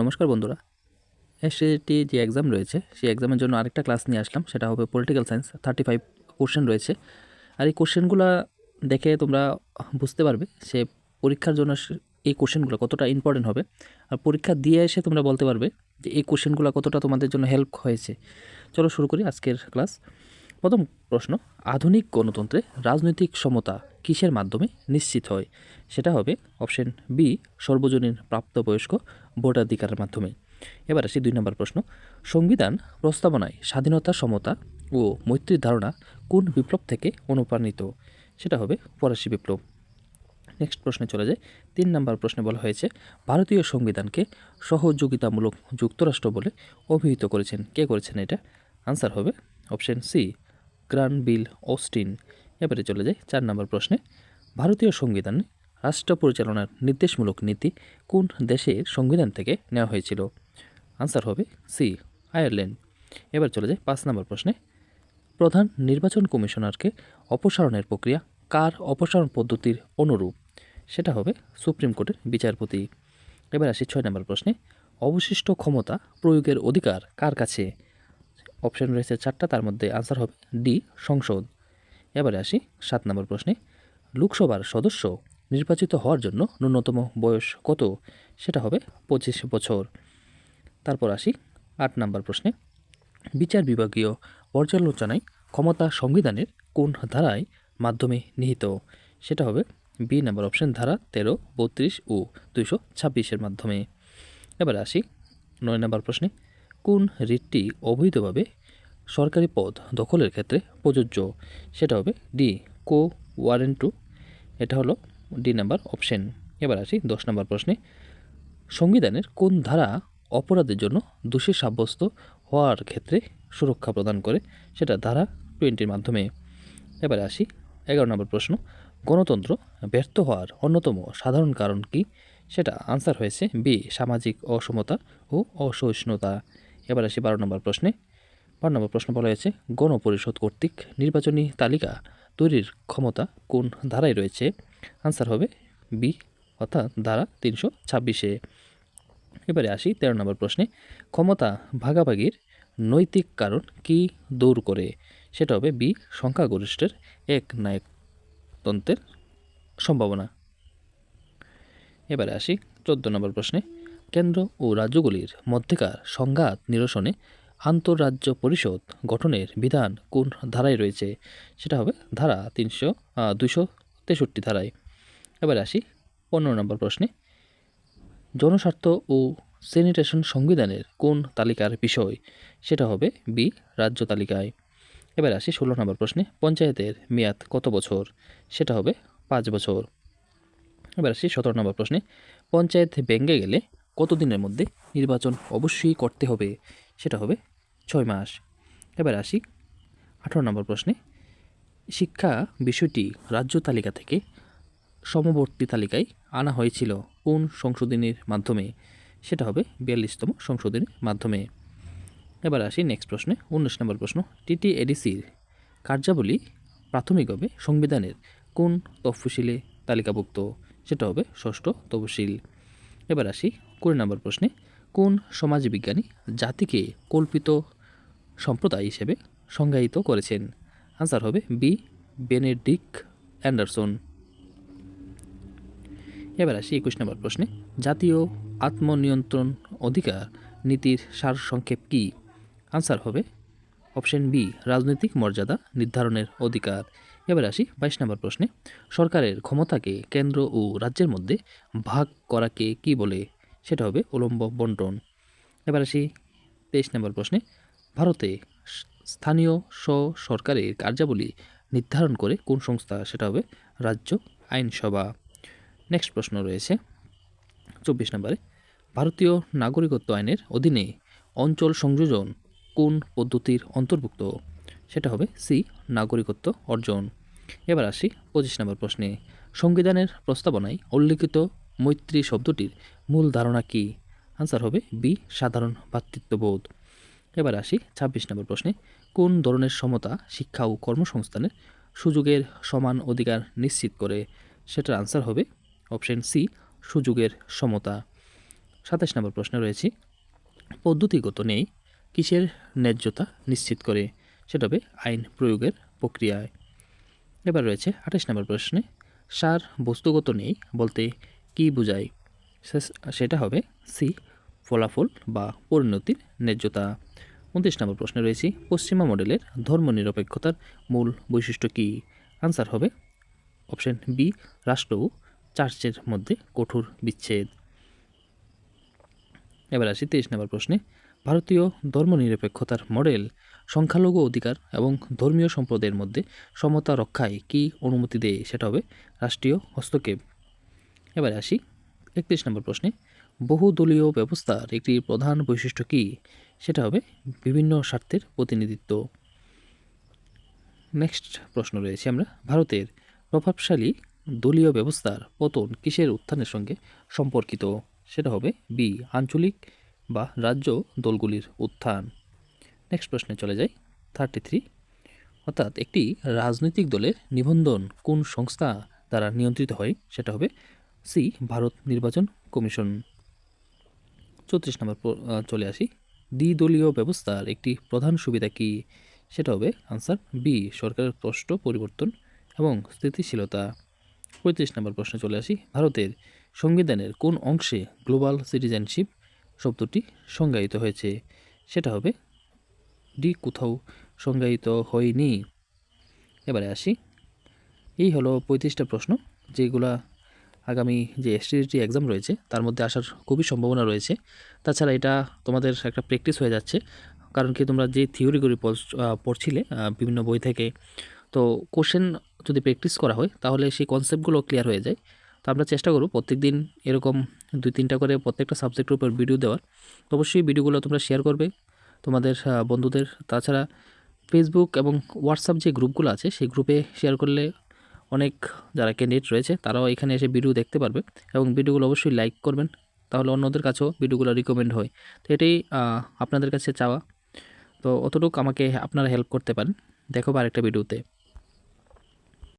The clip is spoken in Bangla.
নমস্কার বন্ধুরা। এসএটি যে এক্সাম রয়েছে, সেই এক্সামের জন্য আরেকটা ক্লাস নিয়ে আসলাম, সেটা হবে political science thirty five question রয়েছে। আর এই কোশ্চেনগুলো দেখে তোমরা বুঝতে পারবে সে পরীক্ষার জন্য এই কোশ্চেনগুলো কতটা ইম্পর্টেন্ট হবে। আর পরীক্ষা দিয়ে এসে তোমরা বলতে পারবে যে এই কোশ্চেনগুলো কতটা তোমাদের জন্য হেল্প হয়েছে। চলো শুরু করি আজকের ক্লাস প্রথম প্রশ্ন, আধুনিক গণতন্ত্রে রাজনৈতিক সমতা কিসের মাধ্যমে নিশ্চিত হয়? সেটা হবে অপশন বি সর্বজনীন প্রাপ্তবয়স্ক ভোটাধিকারের মাধ্যমে। এবার আসি দুই নম্বর প্রশ্ন, সংবিধান প্রস্তাবনায় স্বাধীনতা সমতা ও মৈত্রীর ধারণা কোন বিপ্লব থেকে অনুপ্রাণিত? সেটা হবে ফরাসি বিপ্লব। নেক্সট প্রশ্নে চলে যায় তিন নম্বর প্রশ্নে বলা হয়েছে, ভারতীয় সংবিধানকে সহযোগিতামূলক যুক্তরাষ্ট্র বলে অভিহিত করেছেন। কে করেছেন এটা? আনসার হবে অপশন সি গ্রান বিল অস্টিন। এবারে চলে যায় চার নম্বর প্রশ্নে। ভারতীয় সংবিধানে রাষ্ট্র পরিচালনার নির্দেশমূলক নীতি কোন দেশের সংবিধান থেকে নেওয়া হয়েছিল? আনসার হবে সি, আয়ারল্যান্ড। এবার চলে যায় পাঁচ নম্বর প্রশ্নে। প্রধান নির্বাচন কমিশনারকে অপসারণের প্রক্রিয়া কার অপসারণ পদ্ধতির অনুরূপ? সেটা হবে সুপ্রিম কোর্টের বিচারপতি। এবার আসি ছয় নম্বর প্রশ্নে। অবশিষ্ট ক্ষমতা প্রয়োগের অধিকার কার কাছে? অপশন রয়েছে চারটা, তার মধ্যে আনসার হবে ডি সংসদ। এবারে আসি সাত নম্বর প্রশ্নে। লোকসভার সদস্য নির্বাচিত হওয়ার জন্য ন্যূনতম বয়স কত? সেটা হবে পঁচিশ বছর। তারপর আসি আট নম্বর প্রশ্নে। বিচার বিভাগীয় পর্যালোচনায় ক্ষমতা সংবিধানের কোন ধারায় মাধ্যমে নিহিত? সেটা হবে বি নাম্বার অপশন ধারা তেরো, বত্রিশ ও দুইশো ছাব্বিশের মাধ্যমে। এবার আসি নয় নম্বর প্রশ্নে। কোন রিটটি অবৈধভাবে সরকারি পদ দখলের ক্ষেত্রে প্রযোজ্য? সেটা হবে ডি কো ওয়ারেন্ট এটা হলো ডি নাম্বার অপশন। এবার আসি দশ নম্বর প্রশ্নে। সংবিধানের কোন ধারা অপরাধের জন্য দোষী সাব্যস্ত হওয়ার ক্ষেত্রে সুরক্ষা প্রদান করে? সেটা ধারা টোয়েন্টির মাধ্যমে। এবারে আসি এগারো নম্বর প্রশ্ন। গণতন্ত্র ব্যর্থ হওয়ার অন্যতম সাধারণ কারণ কি? সেটা আনসার হয়েছে বি. সামাজিক অসমতা ও অসহিষ্ণুতা। এবার আসি বারো নম্বর প্রশ্নে। বারো নম্বর প্রশ্ন বলা হয়েছে, গণপরিষদ কর্তৃক নির্বাচনী তালিকা তৈরির ক্ষমতা কোন ধারায় রয়েছে? আনসার হবে বি, অর্থাৎ ধারা তিনশো ছাব্বিশে। এবারে আসি তেরো নম্বর প্রশ্নে, ক্ষমতা ভাগাভাগির নৈতিক কারণ কি দূর করে? সেটা হবে বি, সংখ্যাগরিষ্ঠের এক নায়কতন্ত্রের সম্ভাবনা। এবারে আসি চোদ্দ নম্বর প্রশ্নে কেন্দ্র ও রাজ্যগুলির মধ্যেকার সংঘাত নিরসনে আন্তঃরাজ্য পরিষদ গঠনের বিধান কোন ধারায় রয়েছে? সেটা হবে ধারা তিনশো দুশো তেষট্টি ধারায়। এবার আসি পনেরো নম্বর প্রশ্নে। জনস্বার্থ ও স্যানিটেশন সংবিধানের কোন তালিকার বিষয়? সেটা হবে বি, রাজ্য তালিকায়। এবার আসি ষোলো নম্বর প্রশ্নে। পঞ্চায়েতের মেয়াদ কত বছর? সেটা হবে পাঁচ বছর। এবার আসি সতেরো নম্বর প্রশ্নে। পঞ্চায়েত ভেঙে গেলে কত দিনের মধ্যে নির্বাচন অবশ্যই করতে হবে, সেটা হবে ছয় মাস। এবার আসি আঠারো নম্বর প্রশ্নে। শিক্ষা বিষয়টি রাজ্য তালিকা থেকে সমবর্তী তালিকায় আনা হয়েছিল কোন সংশোধনীর মাধ্যমে? সেটা হবে বিয়াল্লিশতম সংশোধনীর মাধ্যমে। এবার আসি নেক্সট প্রশ্নে, উনিশ নম্বর প্রশ্ন। টিটিএডিসির কার্যাবলী প্রাথমিকভাবে সংবিধানের কোন তফসিলে তালিকাভুক্ত? সেটা হবে ষষ্ঠ তফসিল। এবার আসি কুড়ি নম্বর প্রশ্নে, কোন সমাজবিজ্ঞানী জাতিকে কল্পিত সম্প্রদায় হিসেবে সংজ্ঞায়িত করেছেন? আনসার হবে বি বেনেডিক অ্যান্ডারসন। এবার আসি একুশ নম্বর প্রশ্নে, জাতীয় আত্মনিয়ন্ত্রণ অধিকার নীতির সারসংক্ষেপ কী? আনসার হবে অপশন বি, রাজনৈতিক মর্যাদা নির্ধারণের অধিকার। এবার আসি বাইশ নম্বর প্রশ্নে, সরকারের ক্ষমতাকে কেন্দ্র ও রাজ্যের মধ্যে ভাগ করাকে কি বলে? সেটা হবে উলম্ব বন্টন। এবার আসি তেইশ নম্বর প্রশ্নে। ভারতে স্থানীয় স্ব সরকারের কার্যাবলী নির্ধারণ করে কোন সংস্থা, সেটা হবে রাজ্য আইনসভা। নেক্সট প্রশ্ন রয়েছে চব্বিশ নম্বরে। ভারতীয় নাগরিকত্ব আইনের অধীনে অঞ্চল সংযোজন কোন পদ্ধতির অন্তর্ভুক্ত? সেটা হবে সি, নাগরিকত্ব অর্জন। এবার আসি পঁচিশ নম্বর প্রশ্নে। সংবিধানের প্রস্তাবনায় উল্লিখিত মৈত্রী শব্দটির মূল ধারণা কী? আনসার হবে বি, সাধারণ ভ্রাতৃত্ববোধ এবার আসি ছাব্বিশ নম্বর প্রশ্নে। কোন ধরনের সমতা শিক্ষা ও কর্মসংস্থানের সুযোগের সমান অধিকার নিশ্চিত করে? সেটার আনসার হবে অপশন সি সুযোগের সমতা। সাতাশ নম্বর প্রশ্নে রয়েছে, পদ্ধতিগত নেই কিসের ন্যায্যতা নিশ্চিত করে? সেটা হবে আইন প্রয়োগের প্রক্রিয়ায়। এবার রয়েছে আঠাশ নম্বর প্রশ্নে, সার বস্তুগত নেই বলতে কি বোঝায় সেটা হবে সি ফলাফল বা পরিণতির ন্যায্যতা। উনত্রিশ নম্বর প্রশ্নে রয়েছে, পশ্চিমা মডেলের ধর্মনিরপেক্ষতার মূল বৈশিষ্ট্য কী? আনসার হবে অপশন বি রাষ্ট্র ও চার্চের মধ্যে কঠোর বিচ্ছেদ। এবার আসি তেইশ নম্বর প্রশ্নে, ভারতীয় ধর্মনিরপেক্ষতার মডেল, সংখ্যালঘু অধিকার এবং ধর্মীয় সম্প্রদায়ের মধ্যে সমতা রক্ষায় কী অনুমতি দেয়? সেটা হবে রাষ্ট্রীয় হস্তক্ষেপ। এবার আসি একত্রিশ নম্বর প্রশ্নে। বহুদলীয় ব্যবস্থার একটি প্রধান বৈশিষ্ট্য কী? সেটা হবে বিভিন্ন স্বার্থের প্রতিনিধিত্ব। নেক্সট প্রশ্ন রয়েছে আমরা। ভারতের প্রভাবশালী দলীয় ব্যবস্থার পতন কিসের উত্থানের সঙ্গে সম্পর্কিত? সেটা হবে বি আঞ্চলিক বা রাজ্য দলগুলির উত্থান। নেক্সট প্রশ্নে চলে যাই। থার্টি থ্রি অর্থাৎ একটি রাজনৈতিক দলের নিবন্ধন কোন সংস্থা দ্বারা নিয়ন্ত্রিত হয়? সেটা হবে সি, ভারত নির্বাচন কমিশন। চৌত্রিশ নম্বর চলে আসি। দ্বিদলীয় ব্যবস্থার একটি প্রধান সুবিধা কি? সেটা হবে আনসার বি, সরকারের স্পষ্ট পরিবর্তন এবং স্থিতিশীলতা। পঁয়ত্রিশ নম্বর প্রশ্নে চলে আসি। ভারতের সংবিধানের কোন অংশে গ্লোবাল সিটিজেনশিপ শব্দটি সংজ্ঞায়িত হয়েছে? সেটা হবে ডি, কোথাও সংজ্ঞায়িত হয়নি। এবারে আসি। এই হলো পঁয়ত্রিশটা প্রশ্ন যেগুলা আগামী যে এসটিডি এক্সাম রয়েছে, তার মধ্যে আসার খুবই সম্ভাবনা রয়েছে। তাছাড়া এটা তোমাদের একটা প্র্যাকটিস হয়ে যাচ্ছে, কারণ কি তোমরা যে থিওরিগুলি পড়ছ- পড়ছিলে বিভিন্ন বই থেকে, তো কোশ্চেন যদি প্র্যাকটিস করা হয়, তাহলে সেই কনসেপ্টগুলো ক্লিয়ার হয়ে যায়। তো আমরা চেষ্টা করব প্রত্যেক দিন এরকম দুই তিনটা করে প্রত্যেকটা সাবজেক্টের উপর ভিডিও দেওয়ার। অবশ্যই ভিডিওগুলো তোমরা শেয়ার করবে তোমাদের বন্ধুদের। তাছাড়া ফেসবুক এবং হোয়াটসঅ্যাপ যে গ্রুপগুলো আছে, সেই গ্রুপে শেয়ার করলে অনেক যারা ক্যান্ডিডেট রয়েছে, তারাও এখানে এসে ভিডিও দেখতে পারবে এবং ভিডিওগুলো অবশ্যই লাইক করবেন। তাহলে অন্যদের কাছেও ভিডিওগুলো রিকমেন্ড হয়। তো এটাই আপনাদের কাছে চাওয়া। তো অতটুকু আমাকে আপনারা হেল্প করতে পারেন। দেখো আরেকটা ভিডিওতে